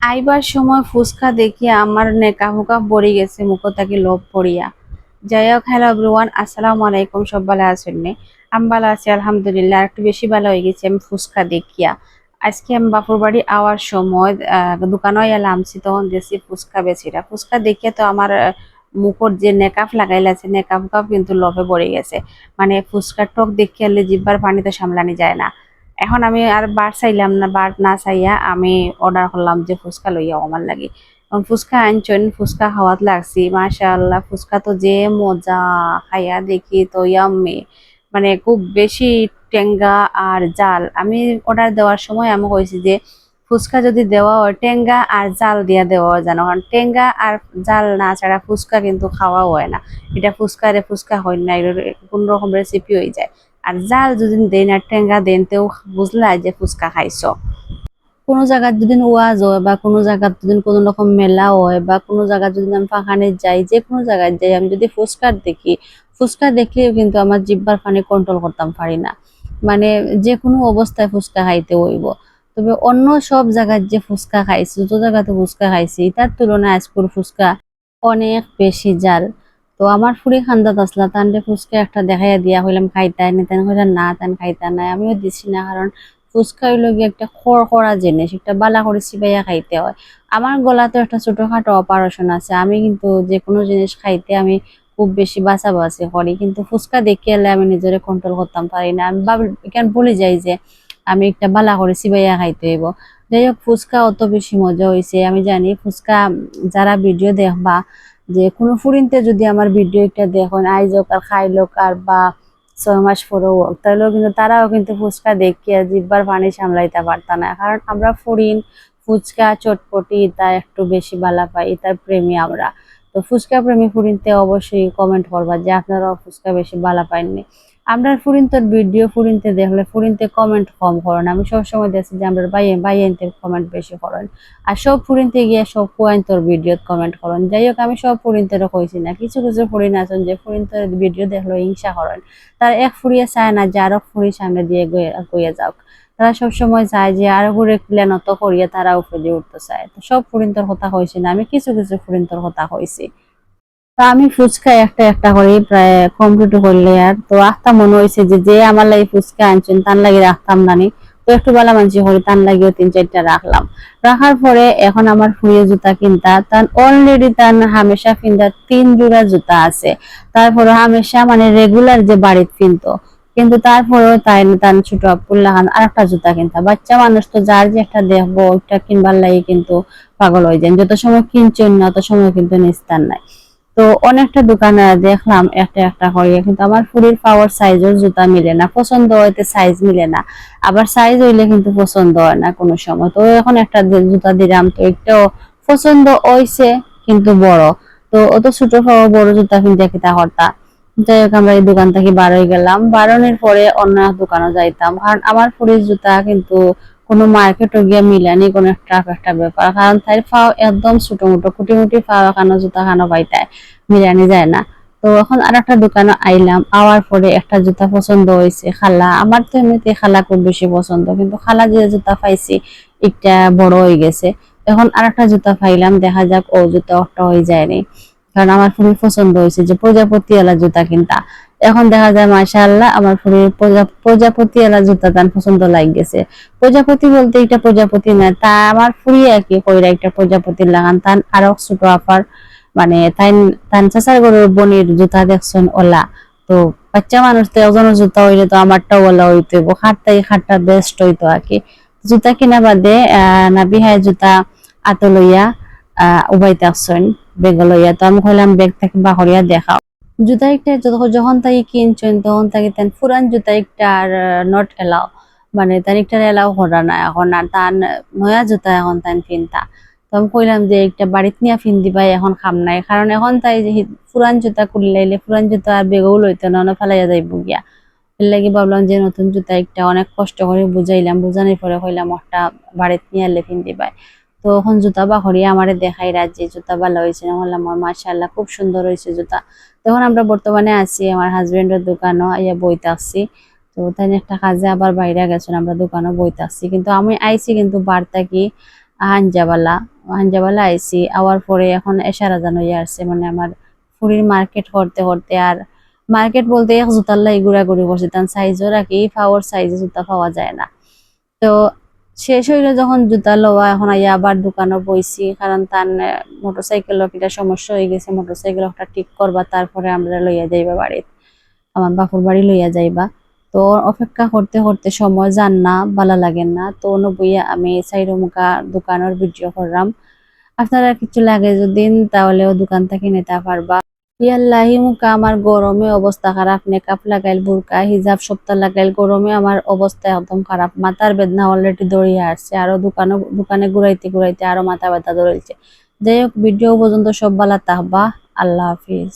আইবার সময় ফুচকা দেখিয়া আমার নেকা হুকা পড়ে গেছে মুখ থেকে লোভ পড়িয়া। যাই হোক হ্যালো এভরিওয়ান আসসালামু আলাইকুম সব ভালো আছেন? আমি ভালো আছি আলহামদুলিল্লাহ একটু বেশি ভালো হয়ে গেছি আমি ফুচকা দেখিয়া। আজকে আমি বাপুর বাড়ি আওয়ার সময় আহ, দোকানে এলামছি তখন দেখছি ফুচকা বেচিরা। ফুচকা দেখিয়া তো আমার মুখর যে নেকাপ লাগাইলাছে নেকাপ কাপ কিন্তু লোভে পড়ে গেছে। মানে ফুচকার টক দেখিয়া এলে জিব্বার পানি তো সামলানি যায় না। এখন আমি আর বার চাইলাম না, বার না চাইয়া আমি অর্ডার করলাম যে ফুচকা লইয়া আমার লাগে। ফুচকা আনছেন ফুচকা খাওয়াত লাগছি, মাশাআল্লাহ, ফুচকা তো যে মজা, খাইয়া দেখি তো ইয়াম্মি মানে খুব বেশি টেঙ্গা আর জাল। আমি অর্ডার দেওয়ার সময় আমি কইছি যে ফুচকা যদি দেওয়া হয়, টেঙ্গা আর জাল দিয়া দেওয়া হয় জানো। কারণ টেঙ্গা আর জাল না ছাড়া ফুচকা কিন্তু খাওয়া হয় না। এটা ফুচকা রে ফুচকা হয় না, এর কোন রকম রেসিপি হয়ে যায়। আর জাল যদি দেন আর টেঙ্গা দেন, তেও বুঝলা যে ফুচকা খাইছ। কোনো জায়গায় যদি ওয়াজ হয় বা কোনো জায়গায় যদি কোনো রকম মেলা হয় বা কোনো জায়গায় যদি আমি ফাঁকানে যাই, যে কোনো জায়গায় যাই, আমি যদি ফুচকার দেখি ফুচকা দেখলেও কিন্তু আমার জিব্বার পানি কন্ট্রোল করতাম পারি না। মানে যে কোনো অবস্থায় ফুচকা খাইতে হইব। তবে অন্য সব জায়গায় যে ফুচকা খাইছি, যত জায়গাতে ফুচকা খাইছি তার তুলনায় আজকুর ফুচকা অনেক বেশি জাল। তো আমার ফুড়ি খান্দাত আসলা তানরে ফুচকা একটা দেখাইয়া দিয়া হইলাম খাইতাই না তেন হইলাম না তেন খাইতা নাই। আমিও দিছি না কারণ ফুচকা হইল গিয়ে একটা খড় খড়া জিনিস, একটা বালা করে চিবাইয়া খাইতে হয়। আমার গলাতে একটা ছোটখাটো অপারেশন আছে, আমি কিন্তু যে কোনো জিনিস খাইতে আমি খুব বেশি বাছাবাছি করি, কিন্তু ফুচকা দেখে এলে আমি নিজেরে কন্ট্রোল করতাম, পারি না। আমি কেন বলে যাই যে আমি একটা বালা করে চিবাইয়া খাইতে হইব। যাই হোক, ফুচকা অত বেশি মজা হয়েছে আমি জানি ফুচকা যারা ভিডিও দেখবা যে কোনো ফুরিনতে যদি আমার ভিডিও একটা দেখুন, আইজক আর খাইলোক আর বা ছয় মাস হোক, তাহলেও কিন্তু তারাও কিন্তু ফুচকা দেখিয়া জিব্বার পানি সামলাইতে পারত না। কারণ আমরা ফুরিন, ফুচকা, চটপটি তা একটু বেশি বালা পাই তার প্রেমী আমরা। তো ফুচকা প্রেমী ফুরিনতে অবশ্যই কমেন্ট করবা যে আপনারাও ফুচকা বেশি বালা পাইননি আমরা ফুরিনতর ভিডিও ফুরিনতে দেখলে ফুরিনতে কমেন্ট কম করেন। আমি সবসময় দেখছি যে আমরা বাইয়ে বাইয়েনতে কমেন্ট বেশি করেন। আর সব ফুরিনতে গিয়ে সব ফুয়াইন্তর ভিডিওত কমেন্ট করেন। যাই হোক, আমি সব ফুরিনতেরও কইছি না। কিছু কিছু ফুরিন আছেন যে ফুরিনতের ভিডিও দেখল হিংসা করেন। তারা এক ফুরিয়ে চায় না, যে আরও ফুরি সামনে দিয়ে গইয়া যাওক তারা সবসময় চায় যে আরও ঘুরে প্ল্যান অত করিয়ে তারা উপরে উঠতে চায়। তো সব ফুরিন্তর কথা কইছি না, আমি কিছু কিছু ফুরিন্তর কথা কইছি। তা আমি ফুচকা একটা একটা করে প্রায় কমপ্লিট করলে আর। তো আখতা মনে হয়েছে যে যে আমার লাগে ফুচকা আনছেন, তার লাগে রাখতাম নানি তো একটু বেলা মানছি করি তার লাগেও তিন চারটা রাখলাম। রাখার পরে এখন আমার ফুরিয়ে জুতা কিনতা, তার অলরেডি তার হামেশা কিনতা তিন জোড়া জুতা আছে। তারপরে হামেশা মানে রেগুলার যে বাড়িতে কিনতো, কিন্তু তারপরেও তাই তার ছোট আপুল্লা খান আর একটা জুতা কিনতা। বাচ্চা মানুষ তো যার যে একটা দেখব ওইটা কিনবার লাগে কিন্তু পাগল হয়ে যান যত সময় কিনছেন না তত সময় কিন্তু নিস্তার নাই। তো অনেকটা দোকানে দেখলাম একটা একটা করিয়ে কিন্তু আমার ফুরির পাওয়ার সাইজের জুতা মিলে না, পছন্দ হইতে সাইজ মিলে না। আবার সাইজ হইলে কিন্তু পছন্দ হয় না কোনো সময়। তো এখন একটা জুতা দিলাম, তো একটাও পছন্দ হইছে, কিন্তু বড়। তো অত ছোট পাওয়া বড় জুতা কিনতে কিতা হরতা যাই হোক, আমরা এই দোকান থেকে বার হয়ে গেলাম। বারণের পরে অন্য দোকানে যাইতাম। কারণ আমার ফুরির জুতা কিন্তু কোনো মার্কেটে গিয়ে মিলানি কোনো একটা একটা ব্যাপার। কারণ তাই ফাও একদম ছোট মোটো কুটি মুটি ফাও এখানো জুতা খানো পাইতায় মিলানি যায় না। তো এখন আর একটা দোকানে আইলাম, আওয়ার পরে একটা জুতা পছন্দ হয়েছে খালা। আমার তো এমনিতে খালা খুব বেশি পছন্দ, কিন্তু খালা যে জুতা পাইছি একটা বড় হয়ে গেছে। এখন আর একটা জুতা পাইলাম, দেখা যাক ও জুতা একটা হয়ে যায়নি কারণ আমার খুবই পছন্দ হয়েছে যে প্রজাপতি এলা জুতা কিনতা। এখন দেখা যায়, মাশাআল্লাহ, আমার ফুলের প্রজাপতি এলা জুতা তার পছন্দ লাগ গেছে প্রজাপতি বলতে এটা প্রজাপতি না, তা আমার ফুরিয়ে কি কইরা একটা প্রজাপতি লাগান। তান আরও ছোট আপার মানে তাই তান চাচার গরুর বনির জুতা দেখছেন ওলা। তো বাচ্চা মানুষ তো একজনের জুতা হইলে তো আমারটাও ওলা হইতে খাটটাই খাটটা বেস্ট হইতো আর কি। জুতা কিনা বাদে, আহ, নাবিহায় জুতা আতো লইয়া আহ উবাইতে আসছেন, বেগ লইয়া। তো আমি কইলাম, বেগ থেকে বাহরিয়া দেখাও। জুতা একটা যখন তাই কিনছেন, তখন তাকে তেন ফুরান জুতা একটা আর নট এলাও মানে তার একটা এলাও করা না এখন, আর তার নয়া জুতা এখন তাই কিনতা তো আমি কইলাম যে, একটা বাড়িতে নিয়ে ফিন দিবা, এখন খাম নাই। কারণ এখন তাই যে পুরান জুতা কুলিলাইলে পুরান জুতা আর বেগও লইতো না ফেলাইয়া যাইব গিয়া। এর লাগি ভাবলাম যে, নতুন জুতা একটা অনেক কষ্ট করে বুঝাইলাম। বুঝানোর পরে কইলাম, একটা বাড়িতে নিয়ে এলে ফিন দিবাই। তো এখন জুতা বা হরিয়া আমারে দেখাই রাজি জুতা ভালো হয়েছে। বললাম মাশাআল্লাহ, খুব সুন্দর হয়েছে জুতা। তখন আমরা বর্তমানে আছি, আমার হাজবেন্ডের দোকানও ইয়া বইতে আসছি। তো তাই একটা কাজে আবার বাইরে গেছেন, আমরা দোকানও বইতে আসছি। কিন্তু আমি আইছি কিন্তু বার কি হাঞ্জাবালা হাঞ্জাবালা আইসি আওয়ার পরে এখন এশারা জানো আসছে মানে আমার ফুরির মার্কেট করতে করতে আর মার্কেট বলতে এক জুতার লাই ঘুরাঘুরি করছে। তার সাইজও রাখি পাওয়ার সাইজে জুতা পাওয়া যায় না। তো শেষ হইলে যখন জুতা লওয়া, এখন আইয়া আবার দোকানে বইছি, কারণ তার মোটরসাইকেল কিটা সমস্যা হয়ে গেছে মোটরসাইকেল একটা ঠিক করবা, তারপরে আমরা লইয়া যাইবা বাড়িত। আমার বাপুর বাড়ি লইয়া যাইবা। তো অপেক্ষা করতে করতে সময় যান না ভালো লাগে না। তো বইয়া আমি সাইড মুখা দোকানের ভিডিও করলাম। আপনারা কিছু লাগে যদি তাহলেও দোকান থেকে নিতে পারবা। ইয়াল্লাহি মুকা আমার গরমে অবস্থা খারাপ মেকআপ লাগাইল, বুরকা, হিজাব সপ্তাহ লাগাইল, গরমে আমার অবস্থা একদম খারাপ, মাথার বেদনা অলরেডি দৌড়িয়ে আসছে, আরও দোকানে দোকানে ঘুরাইতে ঘুরাইতে আরও মাথা ব্যথা ধরেছে। যাই হোক ভিডিও পর্যন্ত সব ভালো তাহবা, আল্লাহ হাফিজ।